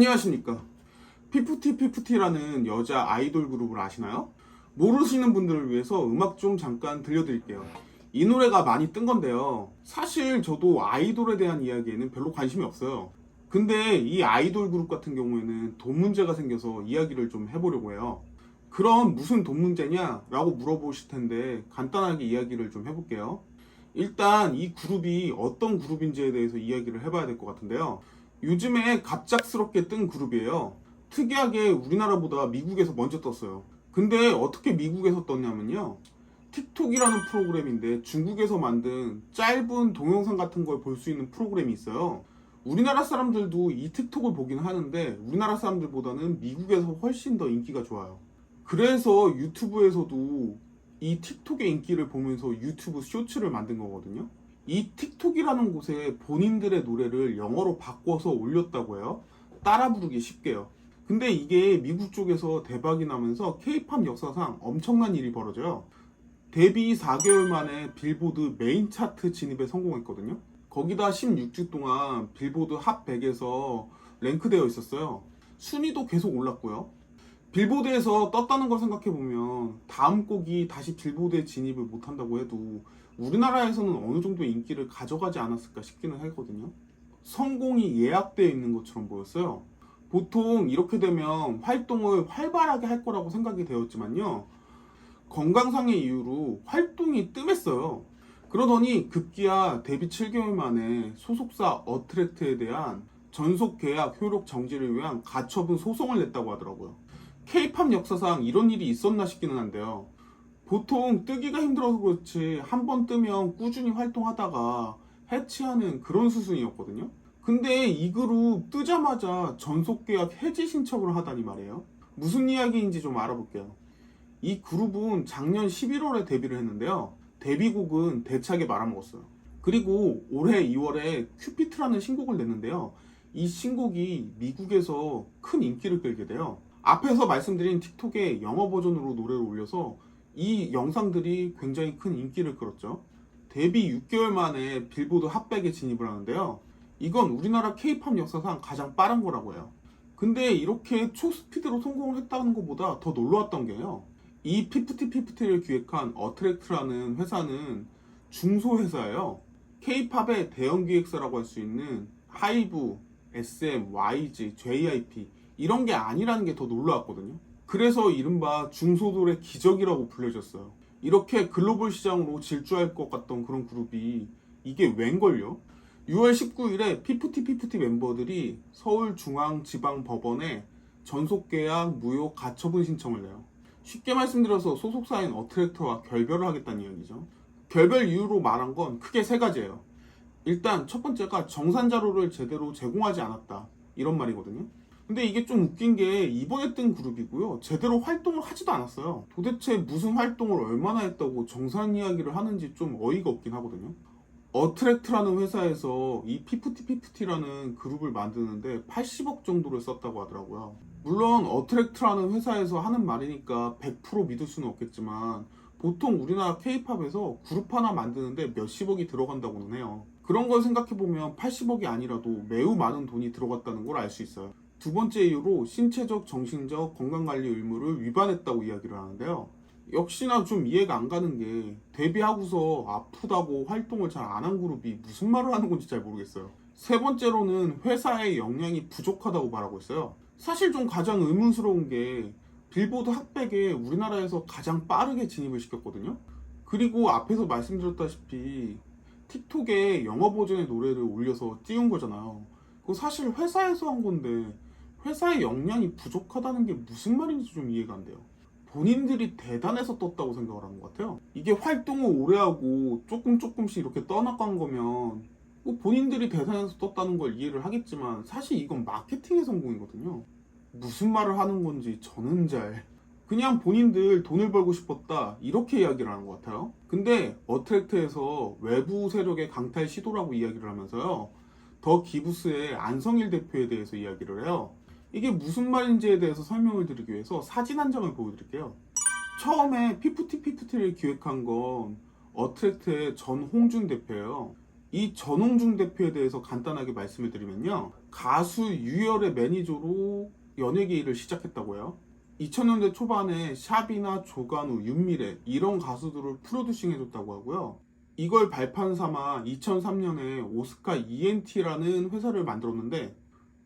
안녕하십니까. 피프티 피프티라는 여자 아이돌 그룹을 아시나요? 모르시는 분들을 위해서 음악 좀 잠깐 들려드릴게요. 이 노래가 많이 뜬 건데요. 사실 저도 아이돌에 대한 이야기에는 별로 관심이 없어요. 근데 이 아이돌 그룹 같은 경우에는 돈 문제가 생겨서 이야기를 좀 해보려고 해요. 그럼 무슨 돈 문제냐? 라고 물어보실 텐데 간단하게 이야기를 좀 해볼게요. 일단 이 그룹이 어떤 그룹인지에 대해서 이야기를 해봐야 될 것 같은데요. 요즘에 갑작스럽게 뜬 그룹이에요. 특이하게 우리나라보다 미국에서 먼저 떴어요. 근데 어떻게 미국에서 떴냐면요. 틱톡이라는 프로그램인데 중국에서 만든 짧은 동영상 같은 걸 볼 수 있는 프로그램이 있어요. 우리나라 사람들도 이 틱톡을 보긴 하는데 우리나라 사람들보다는 미국에서 훨씬 더 인기가 좋아요. 그래서 유튜브에서도 이 틱톡의 인기를 보면서 유튜브 쇼츠를 만든 거거든요. 이 틱톡이라는 곳에 본인들의 노래를 영어로 바꿔서 올렸다고 해요. 따라 부르기 쉽게요. 근데 이게 미국 쪽에서 대박이 나면서 케이팝 역사상 엄청난 일이 벌어져요. 데뷔 4개월 만에 빌보드 메인 차트 진입에 성공했거든요. 거기다 16주 동안 빌보드 핫 100에서 랭크되어 있었어요. 순위도 계속 올랐고요. 빌보드에서 떴다는 걸 생각해보면 다음 곡이 다시 빌보드에 진입을 못한다고 해도 우리나라에서는 어느 정도 인기를 가져가지 않았을까 싶기는 하거든요. 성공이 예약되어 있는 것처럼 보였어요. 보통 이렇게 되면 활동을 활발하게 할 거라고 생각이 되었지만요. 건강상의 이유로 활동이 뜸했어요. 그러더니 급기야 데뷔 7개월 만에 소속사 어트랙트에 대한 전속 계약 효력 정지를 위한 가처분 소송을 냈다고 하더라고요. 케이팝 역사상 이런 일이 있었나 싶기는 한데요. 보통 뜨기가 힘들어서 그렇지 한 번 뜨면 꾸준히 활동하다가 해체하는 그런 수순이었거든요. 근데 이 그룹 뜨자마자 전속 계약 해지 신청을 하다니 말이에요. 무슨 이야기인지 좀 알아볼게요. 이 그룹은 작년 11월에 데뷔를 했는데요. 데뷔곡은 대차게 말아먹었어요. 그리고 올해 2월에 큐피트라는 신곡을 냈는데요. 이 신곡이 미국에서 큰 인기를 끌게 돼요. 앞에서 말씀드린 틱톡에 영어 버전으로 노래를 올려서 이 영상들이 굉장히 큰 인기를 끌었죠. 데뷔 6개월 만에 빌보드 핫백에 진입을 하는데요. 이건 우리나라 케이팝 역사상 가장 빠른 거라고 해요. 근데 이렇게 초스피드로 성공을 했다는 것보다 더 놀라웠던 게요. 이 피프티 피프티를 기획한 어트랙트라는 회사는 중소회사예요. 케이팝의 대형 기획사라고 할 수 있는 하이브, SM, YG, JYP 이런 게 아니라는 게 더 놀라웠거든요. 그래서 이른바 중소돌의 기적이라고 불려졌어요. 이렇게 글로벌 시장으로 질주할 것 같던 그런 그룹이 이게 웬걸요? 6월 19일에 피프티 피프티 멤버들이 서울중앙지방법원에 전속계약 무효 가처분 신청을 내요. 쉽게 말씀드려서 소속사인 어트랙터와 결별을 하겠다는 이야기죠. 결별 이유로 말한 건 크게 세 가지예요. 일단 첫 번째가 정산 자료를 제대로 제공하지 않았다. 이런 말이거든요. 근데 이게 좀 웃긴 게 이번에 뜬 그룹이고요. 제대로 활동을 하지도 않았어요. 도대체 무슨 활동을 얼마나 했다고 정산 이야기를 하는지 좀 어이가 없긴 하거든요. 어트랙트라는 회사에서 이 피프티 피프티라는 그룹을 만드는데 80억 정도를 썼다고 하더라고요. 물론 어트랙트라는 회사에서 하는 말이니까 100% 믿을 수는 없겠지만 보통 우리나라 케이팝에서 그룹 하나 만드는데 몇십억이 들어간다고는 해요. 그런 걸 생각해보면 80억이 아니라도 매우 많은 돈이 들어갔다는 걸 알 수 있어요. 두 번째 이유로 신체적, 정신적 건강관리 의무를 위반했다고 이야기를 하는데요. 역시나 좀 이해가 안 가는 게 데뷔하고서 아프다고 활동을 잘 안 한 그룹이 무슨 말을 하는 건지 잘 모르겠어요. 세 번째로는 회사의 역량이 부족하다고 말하고 있어요. 사실 좀 가장 의문스러운 게 빌보드 핫백에 우리나라에서 가장 빠르게 진입을 시켰거든요. 그리고 앞에서 말씀드렸다시피 틱톡에 영어 버전의 노래를 올려서 띄운 거잖아요. 그거 사실 회사에서 한 건데 회사의 역량이 부족하다는 게 무슨 말인지 좀 이해가 안 돼요. 본인들이 대단해서 떴다고 생각을 하는 것 같아요. 이게 활동을 오래 하고 조금 조금씩 이렇게 떠나간 거면 뭐 본인들이 대단해서 떴다는 걸 이해를 하겠지만 사실 이건 마케팅의 성공이거든요. 무슨 말을 하는 건지 저는 잘 그냥 본인들 돈을 벌고 싶었다 이렇게 이야기를 하는 것 같아요. 근데 어트랙트에서 외부 세력의 강탈 시도라고 이야기를 하면서요. 더 기부스의 안성일 대표에 대해서 이야기를 해요. 이게 무슨 말인지에 대해서 설명을 드리기 위해서 사진 한 장을 보여드릴게요. 처음에 피프티 피프티를 기획한 건 어트랙트의 전홍준 대표예요. 이 전홍중 대표에 대해서 간단하게 말씀을 드리면요. 가수 유열의 매니저로 연예계 일을 시작했다고요. 2000년대 초반에 샵이나 조간우, 윤미래 이런 가수들을 프로듀싱 해줬다고 하고요. 이걸 발판 삼아 2003년에 오스카 ENT라는 회사를 만들었는데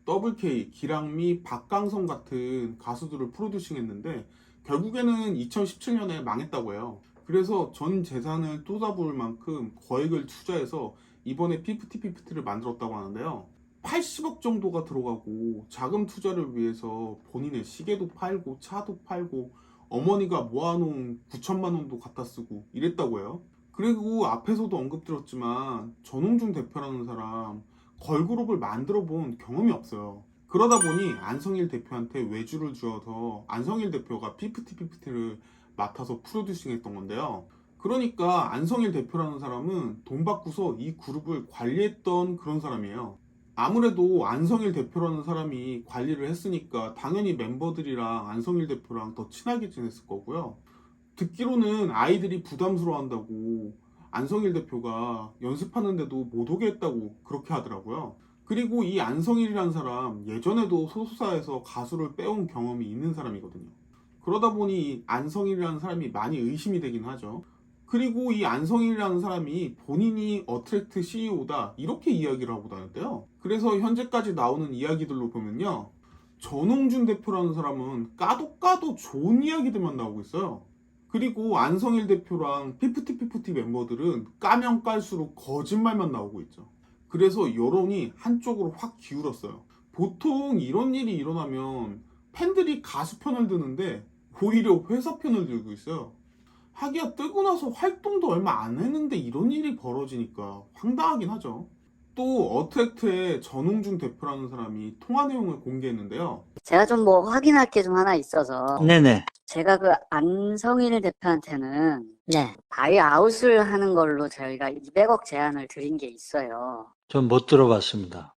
WK, 기랑미, 박강성 같은 가수들을 프로듀싱 했는데 결국에는 2017년에 망했다고 해요. 그래서 전 재산을 쏟아부을 만큼 거액을 투자해서 이번에 피프티피프티를 만들었다고 하는데요. 80억 정도가 들어가고 자금 투자를 위해서 본인의 시계도 팔고 차도 팔고 어머니가 모아놓은 9천만 원도 갖다 쓰고 이랬다고 해요. 그리고 앞에서도 언급드렸지만 전홍중 대표라는 사람 걸그룹을 만들어 본 경험이 없어요. 그러다 보니 안성일 대표한테 외주를 주어서 안성일 대표가 피프티피프티를 맡아서 프로듀싱 했던 건데요. 그러니까 안성일 대표라는 사람은 돈 받고서 이 그룹을 관리했던 그런 사람이에요. 아무래도 안성일 대표라는 사람이 관리를 했으니까 당연히 멤버들이랑 안성일 대표랑 더 친하게 지냈을 거고요. 듣기로는 아이들이 부담스러워한다고 안성일 대표가 연습하는데도 못 오게 했다고 그렇게 하더라고요. 그리고 이 안성일이라는 사람 예전에도 소속사에서 가수를 빼온 경험이 있는 사람이거든요. 그러다 보니 안성일이라는 사람이 많이 의심이 되긴 하죠. 그리고 이 안성일이라는 사람이 본인이 어트랙트 CEO다 이렇게 이야기를 하고 다녔대요. 그래서 현재까지 나오는 이야기들로 보면요. 전홍준 대표라는 사람은 까도 까도 좋은 이야기들만 나오고 있어요. 그리고 안성일 대표랑 피프티 피프티 멤버들은 까면 깔수록 거짓말만 나오고 있죠. 그래서 여론이 한쪽으로 확 기울었어요. 보통 이런 일이 일어나면 팬들이 가수 편을 드는데 오히려 회사 편을 들고 있어요. 하기야 뜨고 나서 활동도 얼마 안 했는데 이런 일이 벌어지니까 황당하긴 하죠. 또 어트랙트의 전홍준 대표라는 사람이 통화 내용을 공개했는데요. 제가 좀 뭐 확인할 게 좀 하나 있어서 네네. 제가 그 안성일 대표한테는 네. 바이 아웃을 하는 걸로 저희가 200억 제안을 드린 게 있어요. 전 못 들어봤습니다.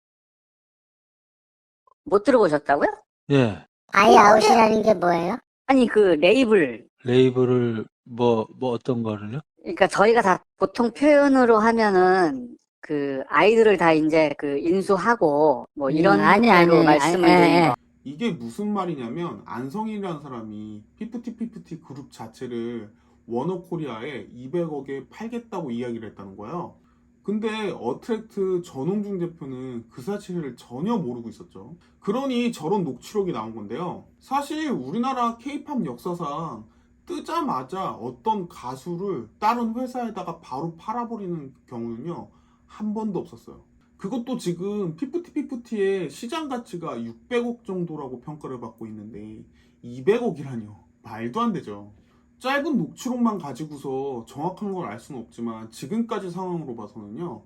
못 들어보셨다고요? 예. 아이 아웃이라는 게 뭐예요? 아니 그 레이블 레이블을 뭐, 뭐 어떤 거를요? 그러니까 저희가 다 보통 표현으로 하면은 그 아이들을 다 이제 그 인수하고 뭐 이런 음, 아니, 아니, 말씀을 아니, 드린 아니, 거. 이게 무슨 말이냐면 안성일이라는 사람이 피프티피프티 그룹 자체를 워너코리아에 200억에 팔겠다고 이야기를 했다는 거예요. 근데 어트랙트 전홍중 대표는 그 사실을 전혀 모르고 있었죠. 그러니 저런 녹취록이 나온 건데요. 사실 우리나라 케이팝 역사상 뜨자마자 어떤 가수를 다른 회사에다가 바로 팔아버리는 경우는요. 한 번도 없었어요. 그것도 지금 피프티피프티의 시장 가치가 600억 정도라고 평가를 받고 있는데 200억이라뇨. 말도 안 되죠. 짧은 녹취록만 가지고서 정확한 걸 알 수는 없지만 지금까지 상황으로 봐서는요.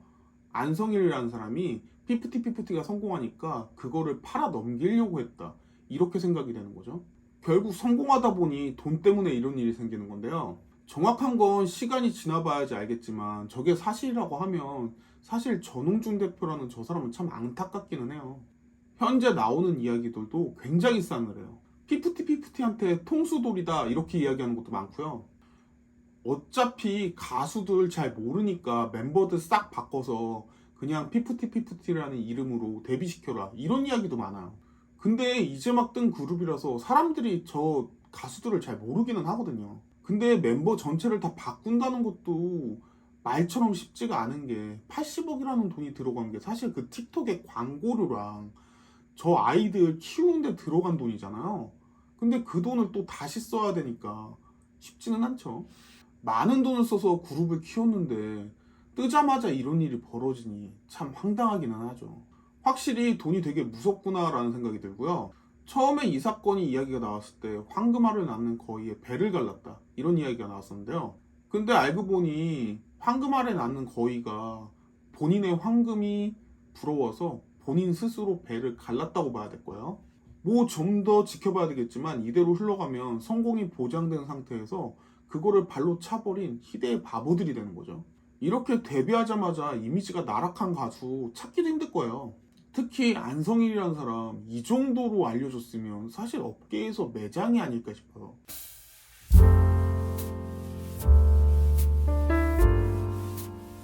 안성일이라는 사람이 피프티피프티가 성공하니까 그거를 팔아 넘기려고 했다. 이렇게 생각이 되는 거죠. 결국 성공하다 보니 돈 때문에 이런 일이 생기는 건데요. 정확한 건 시간이 지나봐야지 알겠지만 저게 사실이라고 하면 사실 전홍준 대표라는 저 사람은 참 안타깝기는 해요. 현재 나오는 이야기들도 굉장히 싸늘해요. 피프티 피프티한테 통수돌이다 이렇게 이야기하는 것도 많고요. 어차피 가수들 잘 모르니까 멤버들 싹 바꿔서 그냥 피프티 피프티라는 이름으로 데뷔시켜라 이런 이야기도 많아요. 근데 이제 막 뜬 그룹이라서 사람들이 저 가수들을 잘 모르기는 하거든요. 근데 멤버 전체를 다 바꾼다는 것도 말처럼 쉽지가 않은 게 80억이라는 돈이 들어간 게 사실 그 틱톡의 광고료랑 저 아이들 키우는데 들어간 돈이잖아요. 근데 그 돈을 또 다시 써야 되니까 쉽지는 않죠. 많은 돈을 써서 그룹을 키웠는데 뜨자마자 이런 일이 벌어지니 참 황당하기는 하죠. 확실히 돈이 되게 무섭구나라는 생각이 들고요. 처음에 이 사건이 이야기가 나왔을 때 황금알을 낳는 거위에 배를 갈랐다 이런 이야기가 나왔었는데요. 근데 알고 보니 황금 알에 낳는 거위가 본인의 황금이 부러워서 본인 스스로 배를 갈랐다고 봐야 될 거예요. 뭐 좀 더 지켜봐야 되겠지만 이대로 흘러가면 성공이 보장된 상태에서 그거를 발로 차버린 희대의 바보들이 되는 거죠. 이렇게 데뷔하자마자 이미지가 나락한 가수 찾기도 힘들 거예요. 특히 안성일이라는 사람 이 정도로 알려졌으면 사실 업계에서 매장이 아닐까 싶어요.